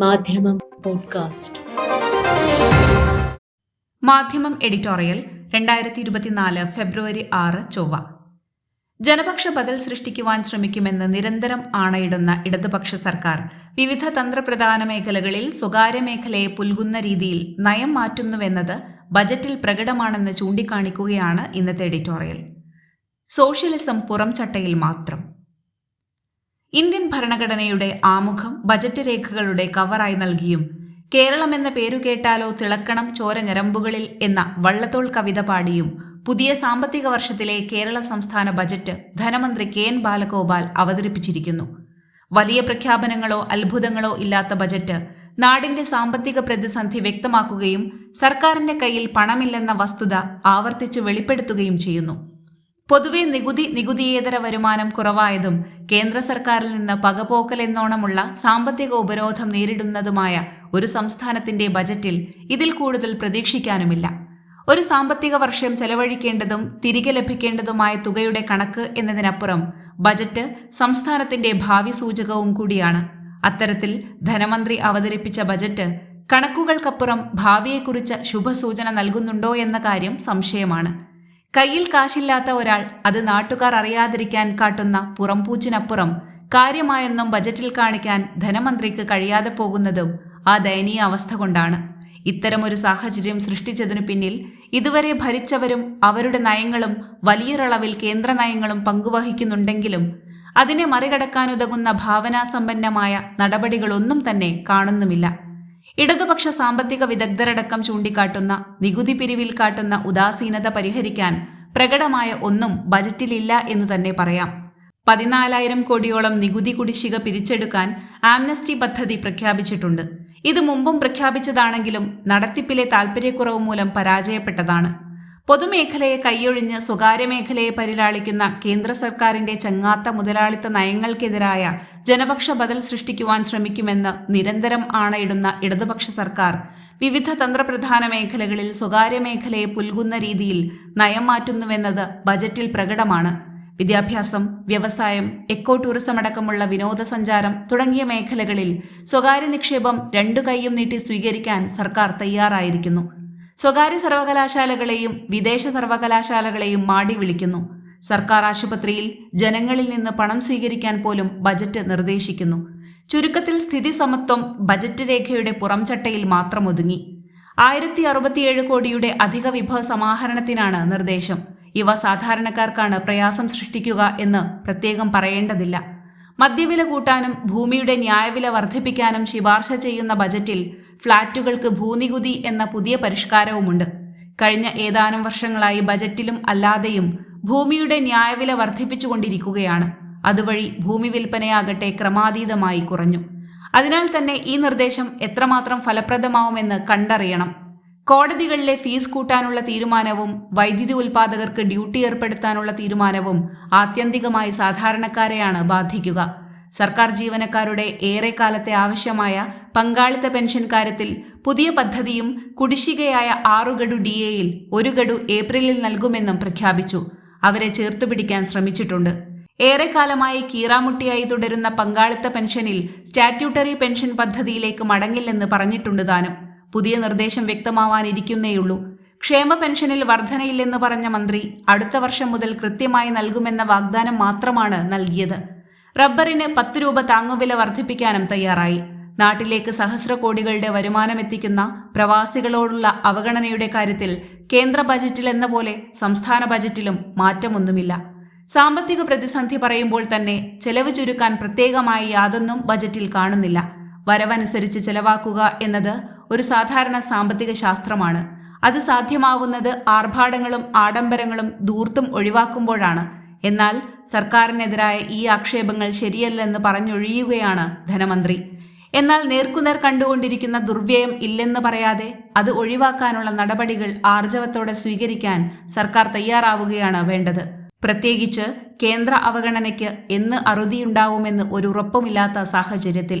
മാധ്യമം പോഡ്കാസ്റ്റ്. മാധ്യമം എഡിറ്റോറിയൽ രണ്ടായിരത്തി ഇരുപത്തിനാല് ഫെബ്രുവരി ആറ് ചൊവ്വ. ജനപക്ഷ ബദൽ സൃഷ്ടിക്കുവാൻ ശ്രമിക്കുമെന്ന് നിരന്തരം ആണയിടുന്ന ഇടതുപക്ഷ സർക്കാർ വിവിധ തന്ത്രപ്രധാന മേഖലകളിൽ സ്വകാര്യ മേഖലയെ പുൽകുന്ന രീതിയിൽ നയം മാറ്റുന്നുവെന്നത് ബജറ്റിൽ പ്രകടമാണെന്ന് ചൂണ്ടിക്കാണിക്കുകയാണ് ഇന്നത്തെ എഡിറ്റോറിയൽ. സോഷ്യലിസം പുറംചട്ടയിൽ മാത്രം. ഇന്ത്യൻ ഭരണഘടനയുടെ ആമുഖം ബജറ്റ് രേഖകളുടെ കവറായി നൽകിയും കേരളം എന്ന പേരു കേട്ടാലോ തിളക്കണം ചോര ഞരമ്പുകളിൽ എന്ന വള്ളത്തോൾ കവിത പാടിയും പുതിയ സാമ്പത്തിക വർഷത്തിലെ കേരള സംസ്ഥാന ബജറ്റ് ധനമന്ത്രി കെ എൻ ബാലഗോപാൽ അവതരിപ്പിച്ചിരിക്കുന്നു. വലിയ പ്രഖ്യാപനങ്ങളോ അത്ഭുതങ്ങളോ ഇല്ലാത്ത ബജറ്റ് നാടിന്റെ സാമ്പത്തിക പ്രതിസന്ധി വ്യക്തമാക്കുകയും സർക്കാരിന്റെ കയ്യിൽ പണമില്ലെന്ന വസ്തുത ആവർത്തിച്ച് വെളിപ്പെടുത്തുകയും ചെയ്യുന്നു. പൊതുവെ നികുതി നികുതിയേതര വരുമാനം കുറവായതും കേന്ദ്ര സർക്കാരിൽ നിന്ന് പകപോക്കൽ എന്നോണമുള്ള സാമ്പത്തിക ഉപരോധം നേരിടുന്നതുമായ ഒരു സംസ്ഥാനത്തിന്റെ ബജറ്റിൽ ഇതിൽ കൂടുതൽ പ്രതീക്ഷിക്കാനുമില്ല. ഒരു സാമ്പത്തിക വർഷം ചെലവഴിക്കേണ്ടതും തിരികെ ലഭിക്കേണ്ടതുമായ തുകയുടെ കണക്ക് എന്നതിനപ്പുറം ബജറ്റ് സംസ്ഥാനത്തിന്റെ ഭാവി സൂചകവും കൂടിയാണ്. അത്തരത്തിൽ ധനമന്ത്രി അവതരിപ്പിച്ച ബജറ്റ് കണക്കുകൾക്കപ്പുറം ഭാവിയെക്കുറിച്ച് ശുഭസൂചന നൽകുന്നുണ്ടോ എന്ന കാര്യം സംശയമാണ്. കയ്യിൽ കാശില്ലാത്ത ഒരാൾ അത് നാട്ടുകാർ അറിയാതിരിക്കാൻ കാട്ടുന്ന പുറംപൂച്ചിനപ്പുറം കാര്യമായൊന്നും ബജറ്റിൽ കാണിക്കാൻ ധനമന്ത്രിക്ക് കഴിയാതെ പോകുന്നതും ആ ദയനീയ അവസ്ഥ കൊണ്ടാണ്. ഇത്തരമൊരു സാഹചര്യം സൃഷ്ടിച്ചതിനു പിന്നിൽ ഇതുവരെ ഭരിച്ചവരും അവരുടെ നയങ്ങളും വലിയൊരളവിൽ കേന്ദ്ര നയങ്ങളും പങ്കുവഹിക്കുന്നുണ്ടെങ്കിലും അതിനെ മറികടക്കാനുതകുന്ന ഭാവനാസമ്പന്നമായ നടപടികളൊന്നും തന്നെ കാണുന്നുമില്ല. ഇടതുപക്ഷ സാമ്പത്തിക വിദഗ്ധരടക്കം ചൂണ്ടിക്കാട്ടുന്ന നികുതി പിരിവിൽ കാട്ടുന്ന ഉദാസീനത പരിഹരിക്കാൻ പ്രകടമായ ഒന്നും ബജറ്റിലില്ല എന്ന് തന്നെ പറയാം. പതിനാലായിരം കോടിയോളം നികുതി കുടിശ്ശിക പിരിച്ചെടുക്കാൻ ആംനസ്റ്റി പദ്ധതി പ്രഖ്യാപിച്ചിട്ടുണ്ട്. ഇത് മുമ്പും പ്രഖ്യാപിച്ചതാണെങ്കിലും നടത്തിപ്പിലെ താൽപര്യക്കുറവ് മൂലം പരാജയപ്പെട്ടതാണ്. പൊതുമേഖലയെ കൈയൊഴിഞ്ഞ് സ്വകാര്യ മേഖലയെ പരിലാളിക്കുന്ന കേന്ദ്ര സർക്കാരിന്റെ ചങ്ങാത്ത മുതലാളിത്ത നയങ്ങൾക്കെതിരായ ജനപക്ഷ ബദൽ സൃഷ്ടിക്കുവാൻ ശ്രമിക്കുമെന്ന് നിരന്തരം ആണയിടുന്ന ഇടതുപക്ഷ സർക്കാർ വിവിധ തന്ത്രപ്രധാന മേഖലകളിൽ സ്വകാര്യ മേഖലയെ പുൽകുന്ന രീതിയിൽ നയം മാറ്റുന്നുവെന്നത് ബജറ്റിൽ പ്രകടമാണ്. വിദ്യാഭ്യാസം വ്യവസായം എക്കോ ടൂറിസം അടക്കമുള്ള വിനോദസഞ്ചാരം തുടങ്ങിയ മേഖലകളിൽ സ്വകാര്യ നിക്ഷേപം രണ്ടു കൈയും നീട്ടി സ്വീകരിക്കാൻ സർക്കാർ തയ്യാറായിരിക്കുന്നു. സ്വകാര്യ സർവകലാശാലകളെയും വിദേശ സർവകലാശാലകളെയും മാടി വിളിക്കുന്നു. സർക്കാർ ആശുപത്രിയിൽ ജനങ്ങളിൽ നിന്ന് പണം സ്വീകരിക്കാൻ പോലും ബജറ്റ് നിർദ്ദേശിക്കുന്നു. ചുരുക്കത്തിൽ സ്ഥിതി സമത്വം ബജറ്റ് രേഖയുടെ പുറംചട്ടയിൽ മാത്രം ഒതുങ്ങി. ആയിരത്തി അറുപത്തിയേഴ് കോടിയുടെ അധിക വിഭവ സമാഹരണത്തിനാണ് നിർദ്ദേശം. ഇവ സാധാരണക്കാർക്കാണ് പ്രയാസം സൃഷ്ടിക്കുക എന്ന് പ്രത്യേകം പറയേണ്ടതില്ല. മദ്യവില കൂട്ടാനും ഭൂമിയുടെ ന്യായവില വർദ്ധിപ്പിക്കാനും ശിപാർശ ചെയ്യുന്ന ബജറ്റിൽ ഫ്ളാറ്റുകൾക്ക് ഭൂനികുതി എന്ന പുതിയ പരിഷ്കാരവുമുണ്ട്. കഴിഞ്ഞ ഏതാനും വർഷങ്ങളായി ബജറ്റിലും അല്ലാതെയും ഭൂമിയുടെ ന്യായവില വർദ്ധിപ്പിച്ചുകൊണ്ടിരിക്കുകയാണ്. അതുവഴി ഭൂമി വിൽപ്പനയാകട്ടെ ക്രമാതീതമായി കുറഞ്ഞു. അതിനാൽ തന്നെ ഈ നിർദ്ദേശം എത്രമാത്രം ഫലപ്രദമാവുമെന്ന് കണ്ടറിയണം. കോടതികളിലെ ഫീസ് കൂട്ടാനുള്ള തീരുമാനവും വൈദ്യുതി ഉൽപാദകർക്ക് ഡ്യൂട്ടി ഏർപ്പെടുത്താനുള്ള തീരുമാനവും ആത്യന്തികമായി സാധാരണക്കാരെയാണ് ബാധിക്കുക. സർക്കാർ ജീവനക്കാരുടെ ഏറെക്കാലത്തെ ആവശ്യമായ പങ്കാളിത്ത പെൻഷൻ കാര്യത്തിൽ പുതിയ പദ്ധതിയും കുടിശ്ശികയായ ആറു ഗഡു ഡി എയിൽ ഒരു ഗഡു ഏപ്രിലിൽ നൽകുമെന്നും പ്രഖ്യാപിച്ചു. അവരെ ചേർത്തുപിടിക്കാൻ ശ്രമിച്ചിട്ടുണ്ട്. ഏറെക്കാലമായി കീറാമുട്ടിയായി തുടരുന്ന പങ്കാളിത്ത പെൻഷനിൽ സ്റ്റാറ്റ്യൂട്ടറി പെൻഷൻ പദ്ധതിയിലേക്ക് മടങ്ങില്ലെന്ന് പറഞ്ഞിട്ടുണ്ട് താനും. പുതിയ നിർദ്ദേശം വ്യക്തമാവാനിരിക്കുന്നേയുള്ളൂ. ക്ഷേമ പെൻഷനിൽ വർധനയില്ലെന്ന് പറഞ്ഞ മന്ത്രി അടുത്ത വർഷം മുതൽ കൃത്യമായി നൽകുമെന്ന വാഗ്ദാനം മാത്രമാണ് നൽകിയത്. റബ്ബറിന് പത്ത് രൂപ താങ്ങുവില വർദ്ധിപ്പിക്കാനും തയ്യാറായി. നാട്ടിലേക്ക് സഹസ്ര കോടികളുടെ വരുമാനമെത്തിക്കുന്ന പ്രവാസികളോടുള്ള അവഗണനയുടെ കാര്യത്തിൽ കേന്ദ്ര ബജറ്റിൽ എന്ന പോലെ സംസ്ഥാന ബജറ്റിലും മാറ്റമൊന്നുമില്ല. സാമ്പത്തിക പ്രതിസന്ധി പറയുമ്പോൾ തന്നെ ചെലവ് ചുരുക്കാൻ പ്രത്യേകമായി യാതൊന്നും ബജറ്റിൽ കാണുന്നില്ല. വരവനുസരിച്ച് ചെലവാക്കുക എന്നത് ഒരു സാധാരണ സാമ്പത്തിക ശാസ്ത്രമാണ്. അത് സാധ്യമാവുന്നത് ആർഭാടങ്ങളും ആഡംബരങ്ങളും ദൂർത്തും ഒഴിവാക്കുമ്പോഴാണ്. എന്നാൽ സർക്കാരിനെതിരായ ഈ ആക്ഷേപങ്ങൾ ശരിയല്ലെന്ന് പറഞ്ഞൊഴിയുകയാണ് ധനമന്ത്രി. എന്നാൽ നേർക്കുനേർ കണ്ടുകൊണ്ടിരിക്കുന്ന ദുർവ്യയം ഇല്ലെന്ന് പറയാതെ അത് ഒഴിവാക്കാനുള്ള നടപടികൾ ആർജവത്തോടെ സ്വീകരിക്കാൻ സർക്കാർ തയ്യാറാവുകയാണ് വേണ്ടത്. പ്രത്യേകിച്ച് കേന്ദ്ര അവഗണനയ്ക്ക് എന്ന് അറുതിയുണ്ടാവുമെന്ന് ഒരു ഉറപ്പുമില്ലാത്ത സാഹചര്യത്തിൽ.